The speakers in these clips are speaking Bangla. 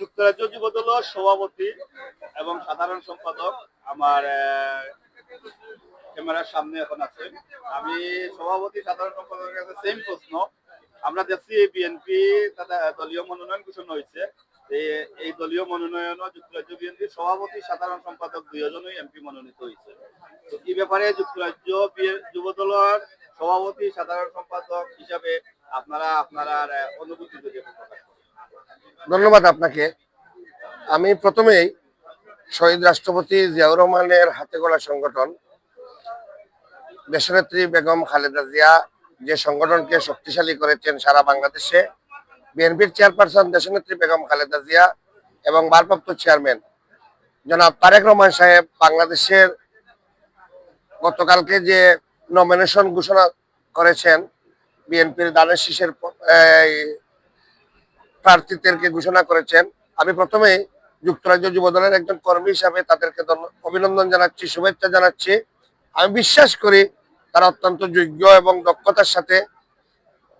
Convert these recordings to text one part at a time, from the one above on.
যুক্তরাজ্য যুবদল সভাপতি এবং সাধারণ সম্পাদক আমার ক্যামেরার সামনে এখন আছে। আমি সভাপতি, সাধারণ সম্পাদকের কাছে সেম প্রশ্ন। আমরা দেখছি বিএনপি দলীয় মনোনয়ন ঘোষণা হয়েছে। এই- দলীয় মনোনয়ন যুক্তরাজ্য বিএনপি সভাপতি, সাধারণ সম্পাদক দুইজনই এমপি মনোনীত হয়েছে। তো এই ব্যাপারে যুক্তরাজ্য যুবদলের সভাপতি, সাধারণ সম্পাদক হিসাবে আপনারা আপনারা অনুভূতি যদি প্রকাশ। ধন্যবাদ আপনাকে। আমি প্রথমেই শহীদ রাষ্ট্রপতি জিয়াউর রহমানের হাতে গড়া সংগঠন, দেশনেত্রী বেগম খালেদা জিয়া যে সংগঠনকে শক্তিশালী করেছেন সারা বাংলাদেশে, বিএনপির চেয়ারপারসন দেশনেত্রী বেগম খালেদা জিয়া এবং ভারপ্রাপ্ত চেয়ারম্যান জনাব তারেক রহমান সাহেব বাংলাদেশের গতকালকে যে নমিনেশন ঘোষণা করেছেন, বিএনপির দানের শীষের প্রার্থীদেরকে ঘোষণা করেছেন। আমি প্রথমেই যুক্তরাজ্য যুব দলের একজন কর্মী হিসাবে তাদেরকে অভিনন্দন জানাচ্ছি, শুভেচ্ছা জানাচ্ছি। আমি বিশ্বাস করি তারা অত্যন্ত যোগ্য এবং দক্ষতার সাথে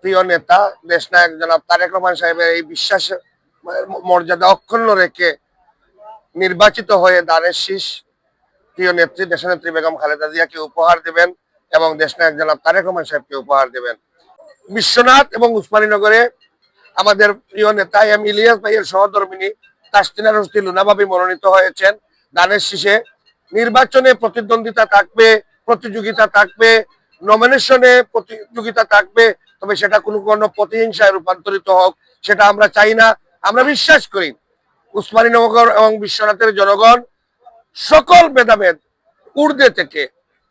প্রিয় নেতা, দেশ নায়ক জনাব তারেক রহমান সাহেবের এই বিশ্বাস, মর্যাদা অক্ষুণ্ণ রেখে নির্বাচিত হয়ে দানের শীষ প্রিয় নেত্রী, দেশনেত্রী বেগম খালেদা জিয়াকে উপহার দেবেন এবং দেশ নায়ক জনাব তারেক রহমান সাহেবকে উপহার দেবেন। বিশ্বনাথ এবং উসমানীনগরে আমাদের প্রিয় নেতা এম ইলিয়াস ভাইয়ের সহধর্মিনী তাসতিনা রশদি লুনাভাবি মনোনীত হয়েছেন। দানের শীষে নির্বাচনে প্রতিদ্বন্দ্বিতা থাকবে, প্রতিযোগিতা থাকবে নমিনেশনে প্রতিযোগিতা থাকবে, তবে সেটা কোনো কোনো প্রতিহিংসায় রূপান্তরিত হোক, সেটা আমরা চাই না। আমরা বিশ্বাস করি উসমানীনগর এবং বিশ্বনাথের জনগণ সকল ভেদাভেদ উর্দে থেকে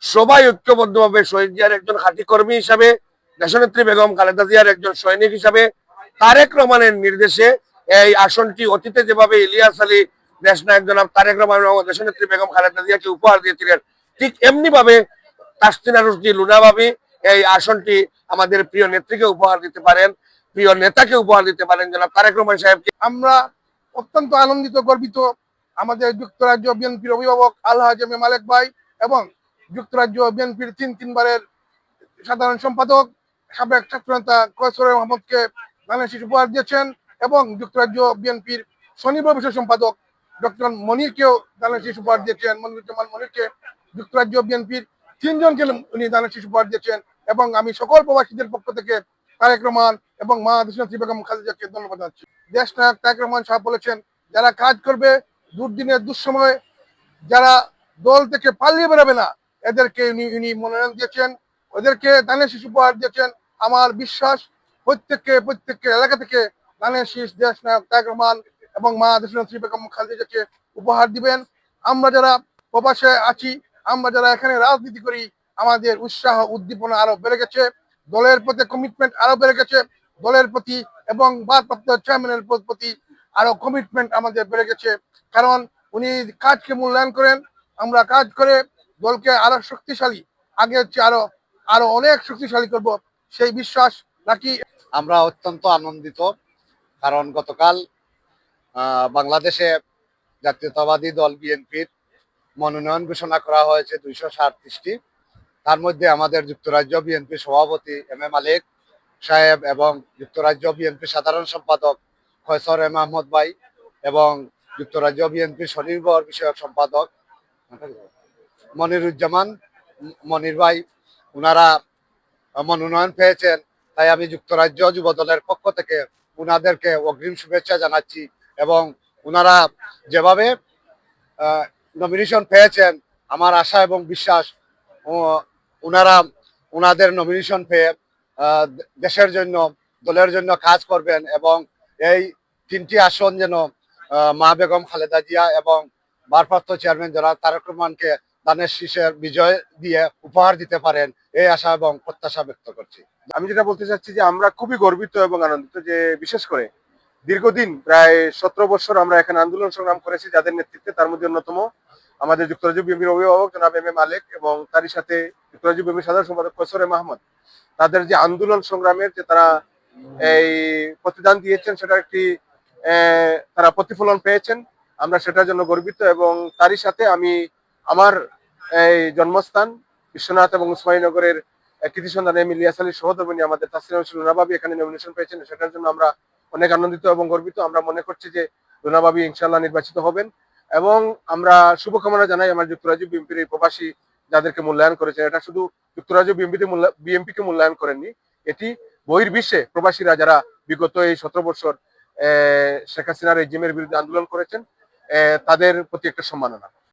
সবাই ঐক্যবদ্ধভাবে শহীদ জিয়ার একজন খাঁটি কর্মী হিসাবে, দেশনেত্রী বেগম খালেদা জিয়ার একজন সৈনিক হিসাবে তারেক রহমানের নির্দেশে এই আসনটি অতীতে যেভাবে ইলিয়াস আলী দেশ নায়ক জনাব তারেক রহমান এবং দেশনেত্রী বেগম খালেদা জিয়াকে উপহার দিয়েছিলেন, ঠিক এমনি ভাবে তাসতিনা রুশদি লুনা ভাবি এই আসনটি আমাদের প্রিয় নেত্রীকে উপহার দিতে পারেন, প্রিয় নেতাকে উপহার দিতে পারেন জনাব তারেক রহমান সাহেবকে। আমরা অত্যন্ত আনন্দিত, গর্বিত আমাদের যুক্তরাজ্য বিএনপির অভিভাবক আলহাজ এম মালেক ভাই এবং যুক্তরাজ্য বিএনপির তিন তিনবারের সাধারণ সম্পাদক, সাবেক ছাত্রনেতা কৈশোর মোহাম্মদকে ধানের শীষ উপহার দিয়েছেন এবং যুক্তরাজ্য বিএনপির স্বনির্ভর বিষয় সম্পাদক ডক্টর মনিরকেও ধানের শীষ উপহার দিয়েছেন। মনিরুজ্জামান মনিরকে যুক্তরাজ্য বিএনপির তিনজনকে উনি ধানের শীষ উপহার দিয়েছেন এবং আমি সকল প্রবাসীদের পক্ষ থেকে তারেক রহমান এবং মা দেশনেত্রী বেগম খালেদাকে ধন্যবাদ জানাচ্ছি। দেশ নায়ক তারেক রহমান সাহেব বলেছেন, যারা কাজ করবে দুর্দিনের দুঃসময়ে, যারা দল থেকে পালিয়ে বেরোবে না, এদেরকে উনি উনি মনোনয়ন দিয়েছেন, ওদেরকে দানের শিশু উপহার দিয়েছেন। আমার বিশ্বাস প্রত্যেককে প্রত্যেককে এলাকা থেকে দানের শীষ দেশ নায়ক রহমান এবং মা দেশনেত্রী বেগম উপহার দিবেন। আমরা যারা প্রবাসে আছি, আমরা যারা এখানে রাজনীতি করি, আমাদের উৎসাহ, উদ্দীপনা আরও বেড়ে গেছে। দলের প্রতি কমিটমেন্ট আরও বেড়ে গেছে। দলের প্রতি এবং ভারপ্রাপ্ত চেয়ারম্যানের প্রতি আরও কমিটমেন্ট আমাদের বেড়ে গেছে। কারণ উনি কাজকে মূল্যায়ন করেন, আমরা কাজ করে দলকে আরও শক্তিশালী আগের চেয়ে আরও আরও অনেক শক্তিশালী করব, সেই বিশ্বাস রাখি। আমরা অত্যন্ত আনন্দিত, কারণ গতকাল বাংলাদেশে জাতীয়তাবাদী দল বিএনপির মনোনয়ন ঘোষণা করা হয়েছে দুইশো সাতত্রিশটি তার মধ্যে আমাদের যুক্তরাজ্য বিএনপি সভাপতি এম এ মালিক সাহেব এবং যুক্তরাজ্য বিএনপি সাধারণ সম্পাদক ফয়সর এম আহমদ ভাই এবং যুক্তরাজ্য বিএনপি স্বনির্ভর বিষয়ক সম্পাদক মনিরুজ্জামান, মনির ভাই ওনারা মনোনয়ন পেয়েছেন তাই আমি যুক্তরাজ্য যুব দলের পক্ষ থেকে উনাদেরকে অগ্রিম শুভেচ্ছা জানাচ্ছি এবং উনারা যেভাবে নমিনেশন পেয়েছেন, আমার আশা এবং বিশ্বাস, ও- উনারা উনাদের নমিনেশন পেয়ে দেশের জন্য, দলের জন্য কাজ করবেন এবং এই তিনটি আসন যেন মা বেগম খালেদা জিয়া এবং ভারপ্রাপ্ত চেয়ারম্যান যারা তারক রহমানকে দানের শীষের বিজয় দিয়ে উপহার দিতে পারেন, এই আশা এবং প্রত্যাশা ব্যক্ত করছি। আমি যেটা বলতে চাচ্ছি যে আমরা খুবই গর্বিত এবং আনন্দিত যে বিশেষ করে দীর্ঘদিন, প্রায় সতেরো বছর আমরা এখানে আন্দোলন সংগ্রাম করেছি যাদের নেতৃত্বে, তার মধ্যে অন্যতম আমাদের যুক্তরাজ্য বিএনপির অভিভাবক জনাব এম এ মালিক এবং তারই সাথে যুক্তরাজ্য বিএনপির সাধারণ সম্পাদক কৈশোর এম আহমদ। তাদের যে আন্দোলন সংগ্রামের যে তারা এই প্রতিদান দিয়েছেন, সেটা একটি তারা প্রতিফলন পেয়েছেন। আমরা সেটার জন্য গর্বিত এবং তারই সাথে আমি আমার এই জন্মস্থান বিশ্বনাথ এবং উসমানীনগরের কৃতি সন্ধান এম ইলিয়াস আলীর সহধর্মিনী আমাদের তাসলিম রুনাবাবি এখানে নমিনেশন পেয়েছেন। সেটার জন্য আমরা অনেক আনন্দিত এবং গর্বিত। আমরা মনে করছি যে রুনাবাবি ইনশাল্লাহ নির্বাচিত হবেন এবং আমরা শুভকামনা জানাই আমার যুক্তরাজ্য বিএনপির এই প্রবাসী যাদেরকে মূল্যায়ন করেছেন। এটা শুধু যুক্তরাজ্য বিএনপিতে বিএনপিকে মূল্যায়ন করেননি, এটি বহির্বিশ্বে প্রবাসীরা যারা বিগত এই সতেরো বছর শেখ হাসিনার রেজিমের বিরুদ্ধে আন্দোলন করেছেন তাদের প্রতি একটা সম্মাননা।